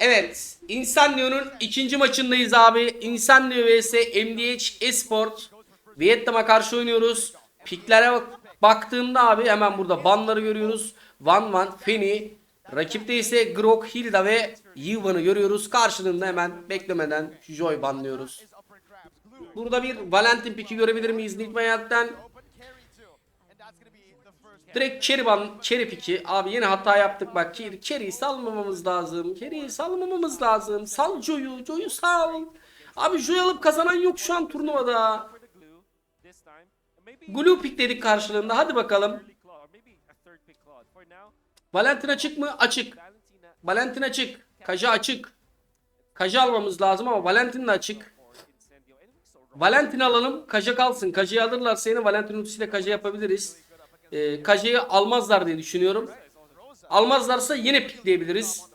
Evet. Insanlio'nun ikinci maçındayız abi. Insanlio vs MDH Esport. Vietnam'a karşı oynuyoruz. Piklere bak baktığımda abi hemen burada banları görüyoruz. Van Van, Feni. Rakipte ise Grok, Hilda ve Yıvan'ı görüyoruz. Karşılığında hemen beklemeden Joy banlıyoruz. Burada bir Valentin piki görebilir miyiz Nigmayat'tan? Direkt Cherry ban, piki. Abi yine hata yaptık bak. Cherry'yi salmamamız lazım. Cherry'yi salmamamız lazım. Sal Joy'u, Joy'u sal. Abi Joy alıp kazanan yok şu an turnuvada. Glue pick dedik karşılığında. Hadi bakalım. Valentin açık mı? Açık. Valentin açık. Kaja açık. Kaja almamız lazım ama Valentin de açık. Valentin alalım. Kaja kalsın. Kaja'yı alırlarsa yine Valentin ultisiyle Kaja yapabiliriz. Ee, Kaja'yı almazlar diye düşünüyorum. Almazlarsa yine pikleyebiliriz.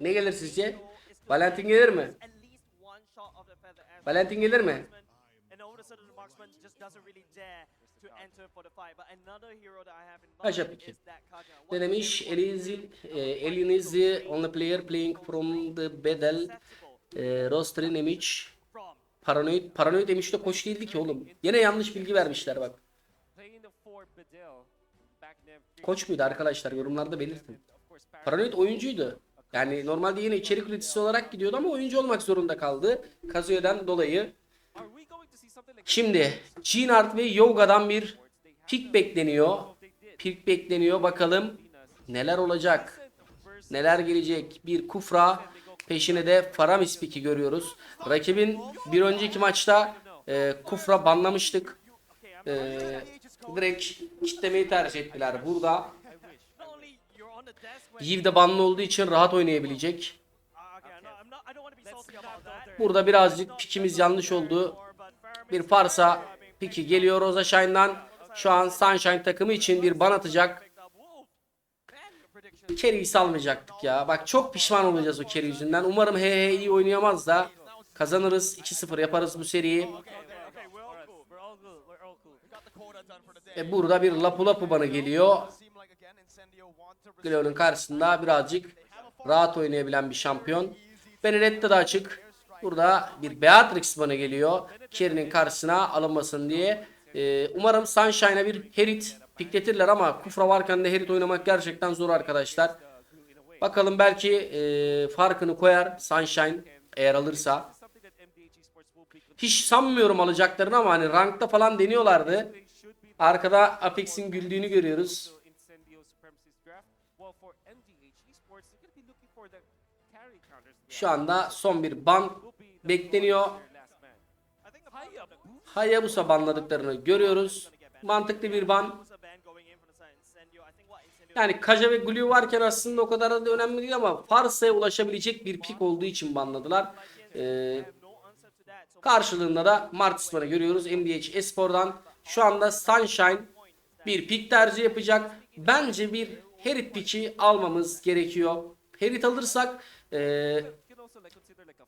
Ne gelir sizce? Valentin gelir mi? Valentin gelir mi? Kaja peki. Ne demiş? Elizil, e, Alien is the player playing from the battle e, roster demiş. Paranoid, paranoid demiş de koç değildi ki oğlum. Yine yanlış bilgi vermişler bak. Koç muydu arkadaşlar yorumlarda belirtin. Paranoid oyuncuydu. Yani normalde yine içerik üreticisi olarak gidiyordu ama oyuncu olmak zorunda kaldı. Kazuyo'dan dolayı. Şimdi Chinart ve Yoga'dan bir pick bekleniyor. Pick bekleniyor. Bakalım neler olacak. Neler gelecek. Bir Kufra peşine de Faramis pick'i görüyoruz. Rakibin bir önceki maçta e, Kufra banlamıştık. E, direkt kitlemeyi tercih ettiler. Burada Yiv de banlı olduğu için rahat oynayabilecek. Burada birazcık pikimiz yanlış oldu. Bir Farsa piki geliyor Rosa Shine'dan. Şu an Sunshine takımı için bir ban atacak. Kerry'i salmayacaktık ya. Bak çok pişman olacağız o Kerry yüzünden. Umarım he iyi oynayamaz da kazanırız. 2-0 yaparız bu seriyi. Ve burada bir Lapu Lapu bana geliyor. Gleo'nun karşısında birazcık rahat oynayabilen bir şampiyon. Benedetta da açık. Burada bir Beatrix bana geliyor. Kerry'nin karşısına alınmasın diye. Ee, umarım Sunshine'a bir Herit pikletirler ama Kufra varken de Herit oynamak gerçekten zor arkadaşlar. Bakalım belki e, farkını koyar Sunshine eğer alırsa. Hiç sanmıyorum alacaklarını ama hani rankta falan deniyorlardı. Arkada Apex'in güldüğünü görüyoruz. Şu anda son bir ban bekleniyor. Hayabusa banladıklarını görüyoruz. Mantıklı bir ban. Yani Kaja ve Glue varken aslında o kadar da önemli değil ama Farsa'ya ulaşabilecek bir pik olduğu için banladılar. Ee, karşılığında da Martisman'ı görüyoruz. MDH Espor'dan. Şu anda Sunshine bir pik tercih yapacak. Bence bir Herit piki almamız gerekiyor. Herit alırsak ee,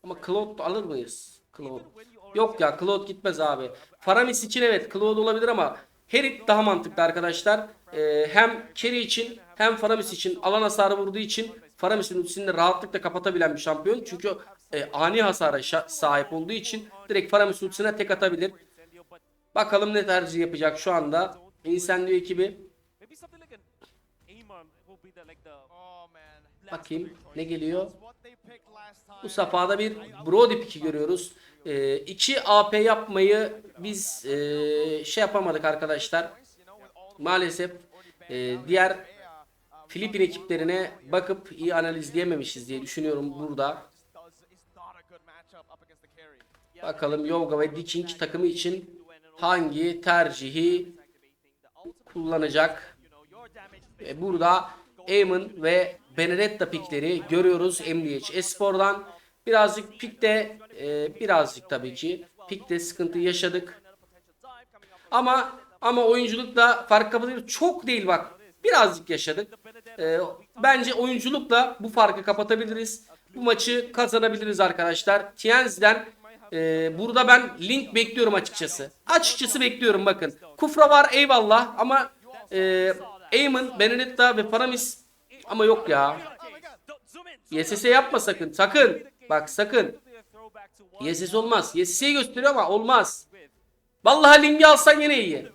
ama Cloud alır mıyız? Cloud. Yok ya Cloud gitmez abi. Faramis için evet Cloud olabilir ama Herit daha mantıklı arkadaşlar. Ee, hem Kerry için hem Faramis için alan hasarı vurduğu için Faramis'in ultisini rahatlıkla kapatabilen bir şampiyon. Çünkü e, ani hasara sahip olduğu için direkt Faramis ultisine tek atabilir. Bakalım ne tercih yapacak şu anda. Incendio ekibi. Bakayım ne geliyor. Bu safhada bir Brody piki görüyoruz. 2 ee, AP yapmayı biz e, şey yapamadık arkadaşlar. Maalesef e, diğer Filipin ekiplerine bakıp iyi analizleyememişiz diye düşünüyorum burada. Bakalım Yoga ve Diking takımı için hangi tercihi kullanacak. E, burada Eamon ve Benedetta pikleri görüyoruz MDH Espor'dan. Birazcık pikte e, birazcık tabii ki pikte sıkıntı yaşadık. Ama ama oyunculukla fark kapatıyor. Çok değil bak. Birazcık yaşadık. E, bence oyunculukla bu farkı kapatabiliriz. Bu maçı kazanabiliriz arkadaşlar. Tienzi'den Ee, burada ben link bekliyorum açıkçası. Açıkçası bekliyorum bakın. Kufra var eyvallah ama e, Eamon, Benedetta ve Paramis ama yok ya. YSS yapma sakın. Sakın. Bak sakın. YSS olmaz. YSS'yi gösteriyor ama olmaz. Vallahi linki alsan yine iyi.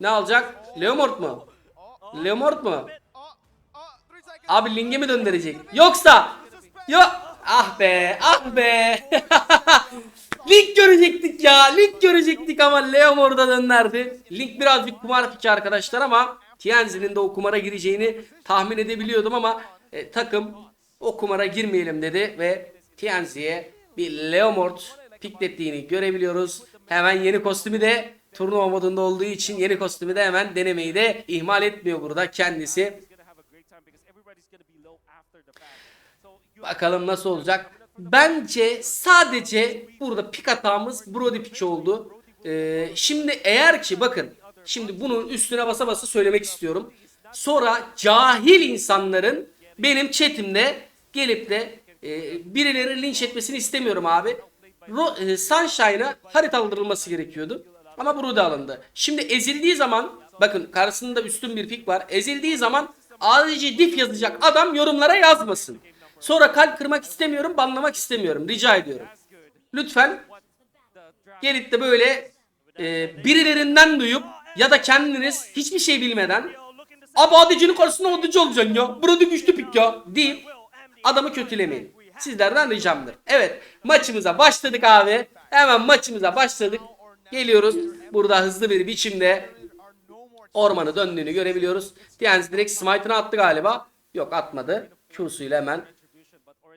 Ne alacak? Leomort mu? Leomort mu? Abi linge mi döndürecek? Yoksa Yok. Ah be, ah be. Link görecektik ya. Link görecektik ama Leomord'a dönerdi. Link birazcık kumar piki arkadaşlar ama Tienzi'nin de o kumara gireceğini tahmin edebiliyordum ama e, takım o kumara girmeyelim dedi ve Tienzi'ye bir Leomord piklettiğini görebiliyoruz. Hemen yeni kostümü de turnuva modunda olduğu için yeni kostümü de hemen denemeyi de ihmal etmiyor burada kendisi. Bakalım nasıl olacak. Bence sadece burada pik hatamız Brody pick oldu. Ee, şimdi eğer ki bakın şimdi bunun üstüne basa basa söylemek istiyorum. Sonra cahil insanların benim chatimde gelip de e, birileri linç etmesini istemiyorum abi. Ro, e, Sunshine'a harita aldırılması gerekiyordu. Ama Brody alındı. Şimdi ezildiği zaman bakın karşısında üstün bir pik var. Ezildiği zaman ADC diff yazacak adam yorumlara yazmasın. Sonra kalp kırmak istemiyorum, banlamak istemiyorum. Rica ediyorum. Lütfen gelip de böyle e, birilerinden duyup ya da kendiniz hiçbir şey bilmeden abi ADC'nin karşısında ADC olacaksın ya. Burada güçlü pik ya deyip adamı kötülemeyin. Sizlerden ricamdır. Evet maçımıza başladık abi. Hemen maçımıza başladık. Geliyoruz. Burada hızlı bir biçimde ormanı döndüğünü görebiliyoruz. Diyanet direkt smite'ını attı galiba. Yok atmadı. Q'suyla hemen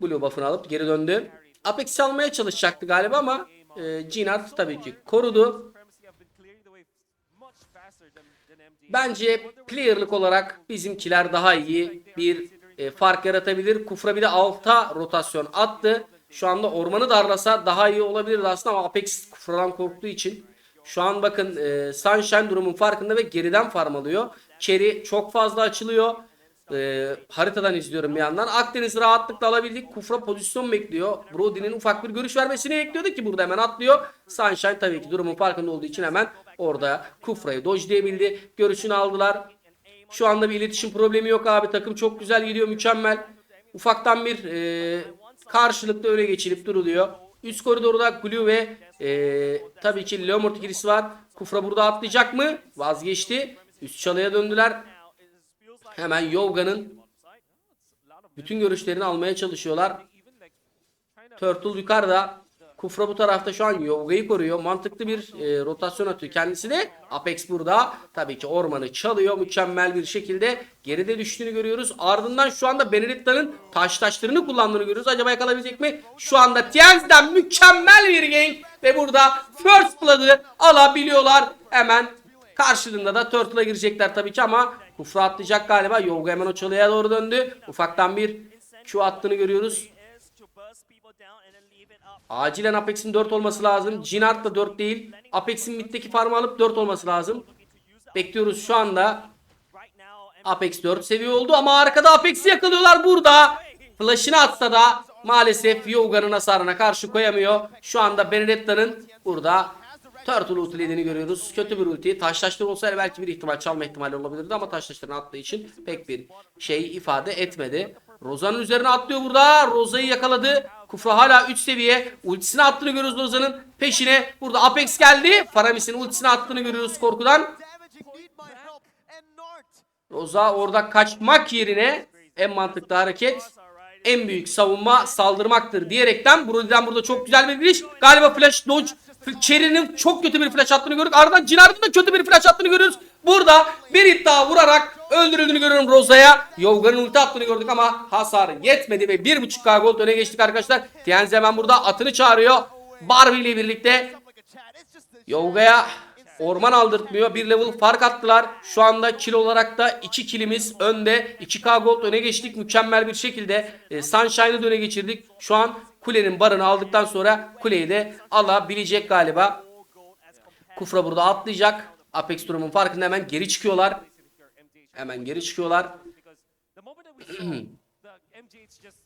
Blue buff'ını alıp geri döndü. Apex almaya çalışacaktı galiba ama e, Jinard tabii ki korudu. Bence player'lık olarak bizimkiler daha iyi bir e, fark yaratabilir. Kufra bir de alta rotasyon attı. Şu anda ormanı darlasa daha iyi olabilirdi aslında ama Apex Kufra'dan korktuğu için. Şu an bakın e, Sunshine durumun farkında ve geriden farm alıyor. Cherry çok fazla açılıyor. E, haritadan izliyorum bir yandan. Akdeniz rahatlıkla alabildik. Kufra pozisyon bekliyor. Brody'nin ufak bir görüş vermesini bekliyordu ki burada hemen atlıyor. Sunshine tabii ki durumun farkında olduğu için hemen orada Kufra'yı dojlayabildi. Görüşünü aldılar. Şu anda bir iletişim problemi yok abi. Takım çok güzel gidiyor. Mükemmel. Ufaktan bir e, karşılıklı öne geçilip duruluyor. Üst koridorda Glue ve e, tabii ki Leomord ikilisi var. Kufra burada atlayacak mı? Vazgeçti. Üst çalıya döndüler. Hemen Yoga'nın bütün görüşlerini almaya çalışıyorlar. Turtle yukarıda. Kufra bu tarafta şu an Yoga'yı koruyor. Mantıklı bir e, rotasyon atıyor. Kendisi de Apex burada. Tabii ki ormanı çalıyor. Mükemmel bir şekilde geride düştüğünü görüyoruz. Ardından şu anda Benedetta'nın taş taşlarını kullandığını görüyoruz. Acaba yakalayabilecek mi? Şu anda Tienz'den mükemmel bir gank. Ve burada First Blood'ı alabiliyorlar. Hemen Karşılığında da Turtle'a girecekler tabii ki ama Kufra atlayacak galiba. Yoga hemen o çalıya doğru döndü. Ufaktan bir Q attığını görüyoruz. Acilen Apex'in 4 olması lazım. Jinard da 4 değil. Apex'in middeki farmı alıp 4 olması lazım. Bekliyoruz şu anda. Apex 4 seviye oldu ama arkada Apex'i yakalıyorlar burada. Flash'ını atsa da maalesef Yoga'nın hasarına karşı koyamıyor. Şu anda Benedetta'nın burada Turtle ultilediğini görüyoruz. Kötü bir ulti. Taşlaştır olsaydı belki bir ihtimal çalma ihtimali olabilirdi ama taşlaştırın attığı için pek bir şey ifade etmedi. Roza'nın üzerine atlıyor burada. Roza'yı yakaladı. Kufra hala 3 seviye. Ultisini attığını görüyoruz Roza'nın peşine. Burada Apex geldi. Faramis'in ultisini attığını görüyoruz korkudan. Roza orada kaçmak yerine en mantıklı hareket en büyük savunma saldırmaktır diyerekten Brody'den burada çok güzel bir giriş. Galiba flash dodge Cherry'nin çok kötü bir flash attığını gördük. Ardından Cinard'ın da kötü bir flash attığını görüyoruz. Burada bir iddia vurarak öldürüldüğünü görüyorum Roza'ya. Yovga'nın ulti attığını gördük ama hasar yetmedi ve 1.5k gold öne geçtik arkadaşlar. Tienzi hemen burada atını çağırıyor. Barbie ile birlikte Yovga'ya orman aldırtmıyor. Bir level fark attılar. Şu anda kil olarak da 2 kilimiz önde. 2k gold öne geçtik mükemmel bir şekilde. E, Sunshine'ı da öne geçirdik. Şu an kulenin barını aldıktan sonra kuleyi de alabilecek galiba. Kufra burada atlayacak. Apex durumun farkında hemen geri çıkıyorlar. Hemen geri çıkıyorlar.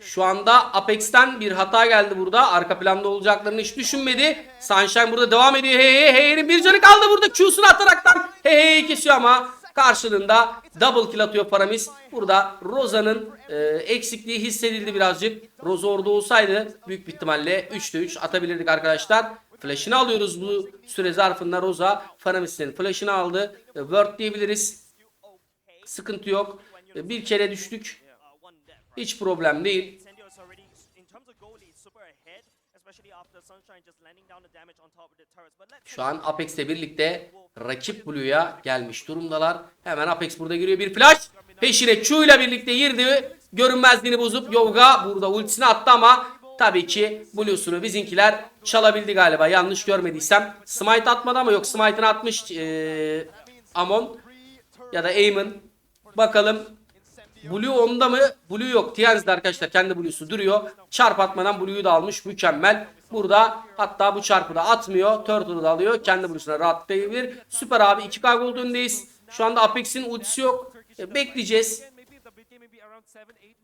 Şu anda Apex'ten bir hata geldi burada. Arka planda olacaklarını hiç düşünmedi. Sunshine burada devam ediyor. Hey hey hey'nin bir canı kaldı burada. Q'sunu ataraktan hey hey kesiyor ama karşılığında double kill atıyor Paramis. Burada Roza'nın e, eksikliği hissedildi birazcık. Roza orada olsaydı büyük bir ihtimalle 3'te 3 atabilirdik arkadaşlar. Flash'ını alıyoruz bu süre zarfında Roza. Paramis'in flash'ını aldı. E, Word diyebiliriz. Sıkıntı yok. E, Bir kere düştük. Hiç problem değil. Şu an Apex'le birlikte rakip Blue'ya gelmiş durumdalar. Hemen Apex burada giriyor bir flash. Peşine Q ile birlikte girdi. Görünmezliğini bozup Yoga burada ultisini attı ama tabii ki Blue'sunu bizimkiler çalabildi galiba. Yanlış görmediysem. Smite atmadı ama yok Smite'ını atmış eee, Amon ya da Aemon. Bakalım Blue onda mı? Blue yok. Tienzi'de arkadaşlar kendi Blue'su duruyor. Çarp atmadan Blue'yu da almış. Mükemmel. Burada hatta bu çarpı da atmıyor. Turtle'ı da alıyor. Kendi Blue'suna rahatlayabilir. Süper abi. 2K gold öndeyiz. Şu anda Apex'in ultisi yok. E, bekleyeceğiz.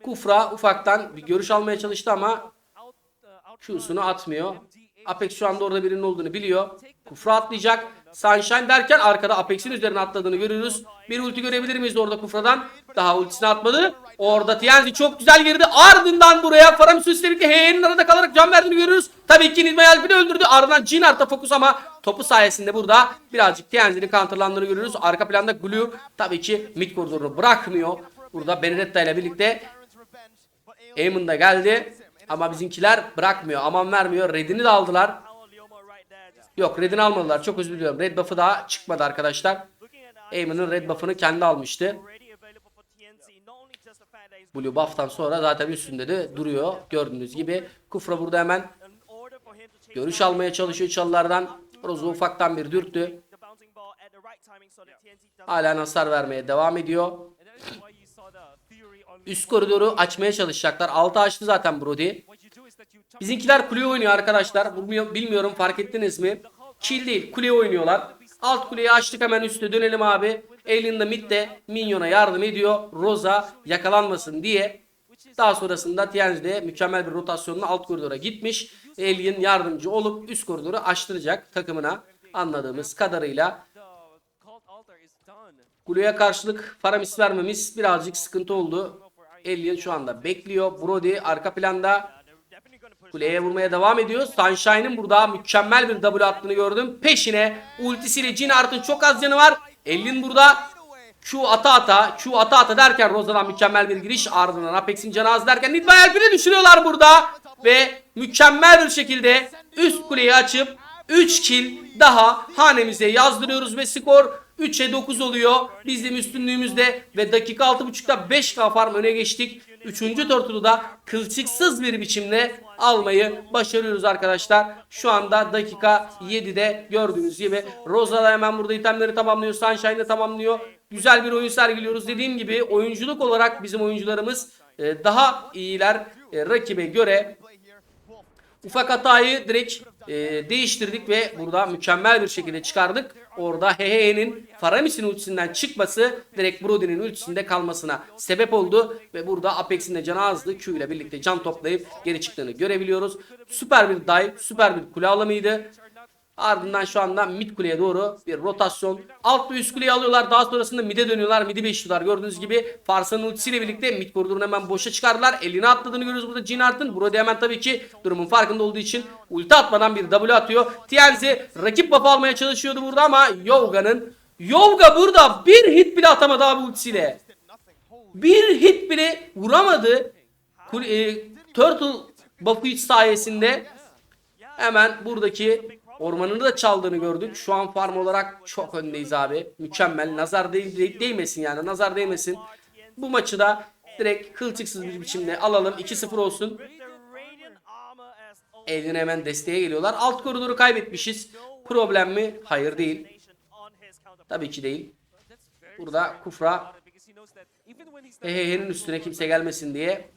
Kufra ufaktan bir görüş almaya çalıştı ama Q'sunu atmıyor. Apex şu anda orada birinin olduğunu biliyor. Kufra atlayacak. Sunshine derken arkada Apex'in üzerine atladığını görüyoruz. Bir ulti görebilir miyiz orada Kufra'dan? Daha ultisini atmadı. Orada Tienzi çok güzel girdi. Ardından buraya Faramis ile birlikte H'nin arada kalarak can verdiğini görüyoruz. Tabii ki Nidma Yalpin'i öldürdü. Ardından Jinart'a fokus ama topu sayesinde burada birazcık Tienzi'nin counterlandığını görüyoruz. Arka planda Glue tabii ki mid koridorunu bırakmıyor. Burada Benedetta ile birlikte Eamon da geldi. Ama bizimkiler bırakmıyor. Aman vermiyor. Red'ini de aldılar. Yok Red'ini almadılar. Çok özür diliyorum. Red buff'ı daha çıkmadı arkadaşlar. Eamon'un Red buff'ını kendi almıştı. Blue buff'tan sonra zaten üstünde de duruyor. Gördüğünüz gibi. Kufra burada hemen görüş almaya çalışıyor çalılardan. Rozo ufaktan bir dürttü. Hala hasar vermeye devam ediyor. Üst koridoru açmaya çalışacaklar. Altı açtı zaten Brody. Bizimkiler kule oynuyor arkadaşlar. Bilmiyorum- Bilmiyorum fark ettiniz mi? Kill değil kule oynuyorlar. Alt kuleyi açtık hemen üste dönelim abi. Alien de mid de Minyon'a yardım ediyor. Rosa yakalanmasın diye. Daha sonrasında Tienzi de mükemmel bir rotasyonla alt koridora gitmiş. Alien yardımcı olup üst koridoru açtıracak takımına. Anladığımız kadarıyla. Kuleye karşılık Faramis vermemiz birazcık sıkıntı oldu. Alien şu anda bekliyor. Brody arka planda kuleye vurmaya devam ediyor. Sunshine'ın burada mükemmel bir double attığını gördüm. Peşine ultisiyle Jinart'ın çok az canı var. Alien burada Q ata ata, Q ata ata derken Rosa'dan mükemmel bir giriş. Ardından Apex'in canı az derken Nidma Elf'ini düşürüyorlar burada. Ve mükemmel bir şekilde üst kuleyi açıp 3 kill daha hanemize yazdırıyoruz ve skor 3'e 9 oluyor. Bizim üstünlüğümüzde ve dakika 6.5'ta 5K farm öne geçtik. Üçüncü turtulu da kılçıksız bir biçimde almayı başarıyoruz arkadaşlar. Şu anda dakika 7'de gördüğünüz gibi Rosa da hemen burada itemleri tamamlıyor. Sunshine de tamamlıyor. Güzel bir oyun sergiliyoruz. Dediğim gibi oyunculuk olarak bizim oyuncularımız e, daha iyiler e, rakibe göre. Ufak hatayı direkt e, değiştirdik ve burada mükemmel bir şekilde çıkardık. Orada Hehe'nin Faramis'in ultisinden çıkması direkt Brody'nin ultisinde kalmasına sebep oldu. Ve burada Apex'in de canı azdı. Q ile birlikte can toplayıp geri çıktığını görebiliyoruz. Süper bir dive, süper bir kule. Ardından şu anda mid kuleye doğru bir rotasyon. Alt ve üst kuleyi alıyorlar. Daha sonrasında mid'e dönüyorlar. Mid'i beşliyorlar. Gördüğünüz gibi Farsa'nın ultisiyle birlikte mid koridorunu hemen boşa çıkardılar. Eline atladığını görüyoruz burada Jinart'ın. Brody hemen tabii ki durumun farkında olduğu için ulti atmadan bir W atıyor. Tienzi rakip buff almaya çalışıyordu burada ama Yoga'nın Yoga burada bir hit bile atamadı abi ultisiyle. Bir hit bile vuramadı. Kule, e, Turtle buff'ı sayesinde Hemen buradaki ormanını da çaldığını gördük. Şu an farm olarak çok öndeyiz abi. Mükemmel. Nazar değil, değmesin yani. Nazar değmesin. Bu maçı da direkt kılçıksız bir biçimde alalım. 2-0 olsun. Elin hemen desteğe geliyorlar. Alt koridoru kaybetmişiz. Problem mi? Hayır değil. Tabii ki değil. Burada Kufra Hehehe'nin üstüne kimse gelmesin diye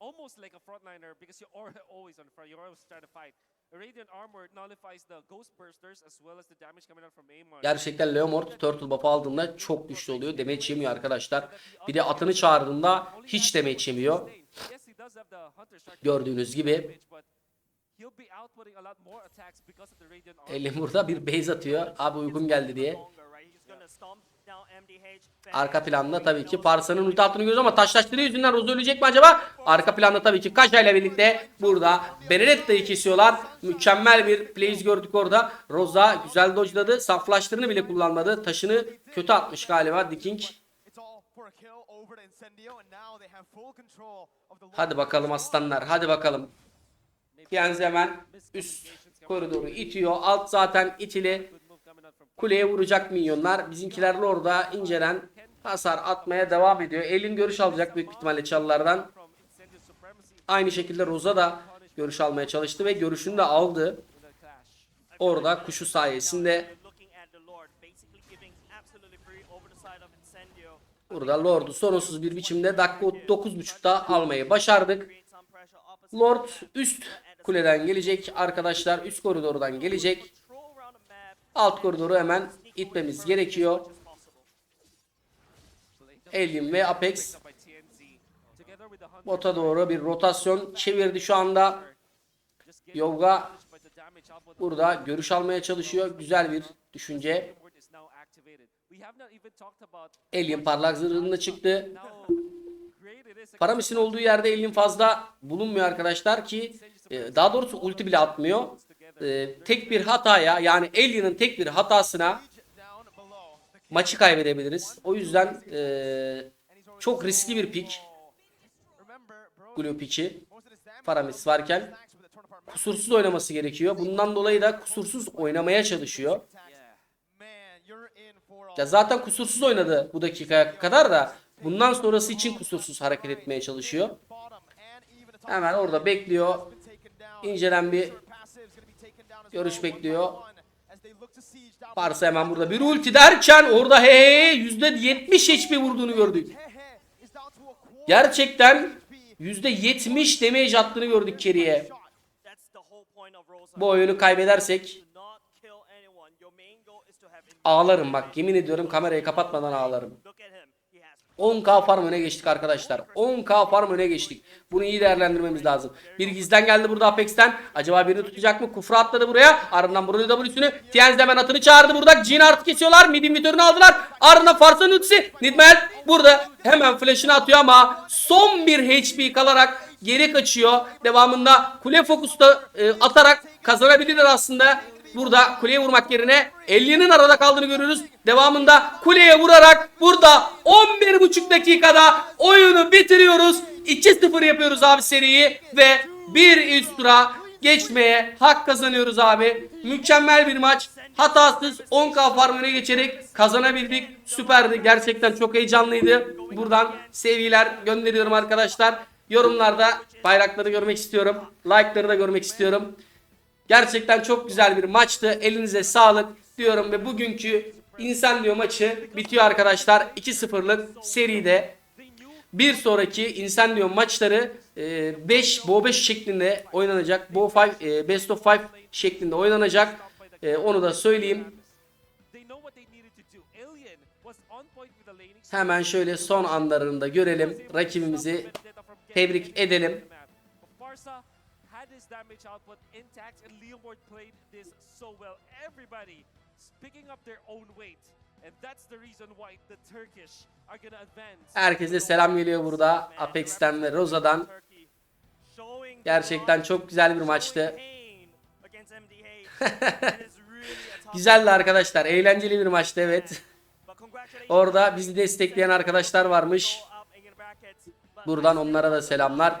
Almost like a frontliner because you're al- always on the front. You're always trying to fight. Radiant armor nullifies the ghost bursters as well as the damage coming out from Amon. Gerçekten Leomord Turtle buff'ı aldığında çok güçlü oluyor. Damage yemiyor arkadaşlar. Bir de atını çağırdığında hiç damage yemiyor. Gördüğünüz gibi. Elim burada bir base atıyor. Abi uygun geldi diye. Arka planda tabii ki Parsa'nın ulti attığını görüyoruz ama taşlaştırı yüzünden Roza ölecek mi acaba? Arka planda tabii ki Kaşa ile birlikte burada Benedetta'yı kesiyorlar. Mükemmel bir plays gördük orada. Roza güzel dodge'ladı. Saflaştırını bile kullanmadı. Taşını kötü atmış galiba Diking. Hadi bakalım aslanlar. Hadi bakalım. Tienzi hemen üst koridoru itiyor. Alt zaten itili. Kuleye vuracak minyonlar. Bizimkiler orada incelen hasar atmaya devam ediyor. Elin görüş alacak büyük ihtimalle çalılardan. Aynı şekilde Roza da görüş almaya çalıştı ve görüşünü de aldı. Orada kuşu sayesinde burada Lord'u sorunsuz bir biçimde dakika 9.5'ta almayı başardık. Lord üst kuleden gelecek arkadaşlar. Üst koridordan gelecek. Alt koridoru hemen itmemiz gerekiyor. Alien ve Apex bota doğru bir rotasyon çevirdi şu anda. of burada görüş almaya çalışıyor. Güzel bir düşünce. Alien parlak zırhında çıktı. Paramis'in olduğu yerde Alien fazla bulunmuyor arkadaşlar ki e, daha doğrusu ulti bile atmıyor. E, tek bir hataya yani Alien'ın tek bir hatasına maçı kaybedebiliriz. O yüzden e, çok riskli bir pick Glue pick'i Paramis varken kusursuz oynaması gerekiyor. Bundan dolayı da kusursuz oynamaya çalışıyor. Ya zaten kusursuz oynadı bu dakikaya kadar da bundan sonrası için kusursuz hareket etmeye çalışıyor. Hemen orada bekliyor. İncelen bir görüş bekliyor. Parsa hemen burada bir ulti derken orada he he %70 HP vurduğunu gördük. Gerçekten %70 damage attığını gördük Kerry'e. Bu oyunu kaybedersek ağlarım bak yemin ediyorum kamerayı kapatmadan ağlarım. 10k farm öne geçtik arkadaşlar. 10k farm öne geçtik. Bunu iyi değerlendirmemiz lazım. Bir gizden geldi burada Apex'ten. Acaba birini tutacak mı? Kufra atladı buraya. Ardından burada W'sünü. Tienz hemen atını çağırdı burada. Jean artı kesiyorlar. Mid invitörünü aldılar. Ardından Fars'ın ultisi. Nidmel burada hemen flash'ını atıyor ama son bir HP kalarak geri kaçıyor. Devamında kule fokusta e, atarak kazanabilirler aslında. Burada kuleye vurmak yerine 50'nin arada kaldığını görüyoruz. Devamında kuleye vurarak burada 11,5 dakikada oyunu bitiriyoruz. 2-0 yapıyoruz abi seriyi ve bir üst tura geçmeye hak kazanıyoruz abi. Mükemmel bir maç. Hatasız 10k farmını geçerek kazanabildik. Süperdi. Gerçekten çok heyecanlıydı. Buradan sevgiler gönderiyorum arkadaşlar. Yorumlarda bayrakları görmek istiyorum. Like'ları da görmek istiyorum. Gerçekten çok güzel bir maçtı. Elinize sağlık diyorum ve bugünkü Incendio maçı bitiyor arkadaşlar. 2-0'lık seride. Bir sonraki Incendio maçları 5 Bo 5 şeklinde oynanacak. Bo 5 Best of 5 şeklinde oynanacak. E, onu da söyleyeyim. Hemen şöyle son anlarında görelim. Rakibimizi tebrik edelim. Had his damage output intact and Leomord played this so well. Everybody picking up their own weight. And that's the reason why the Turkish are gonna advance. Herkese selam geliyor burada. Apex'ten ve showing Gerçekten çok güzel bir maçtı. Güzeldi arkadaşlar. Eğlenceli bir maçtı evet. Orada bizi destekleyen arkadaşlar varmış. Buradan onlara da selamlar.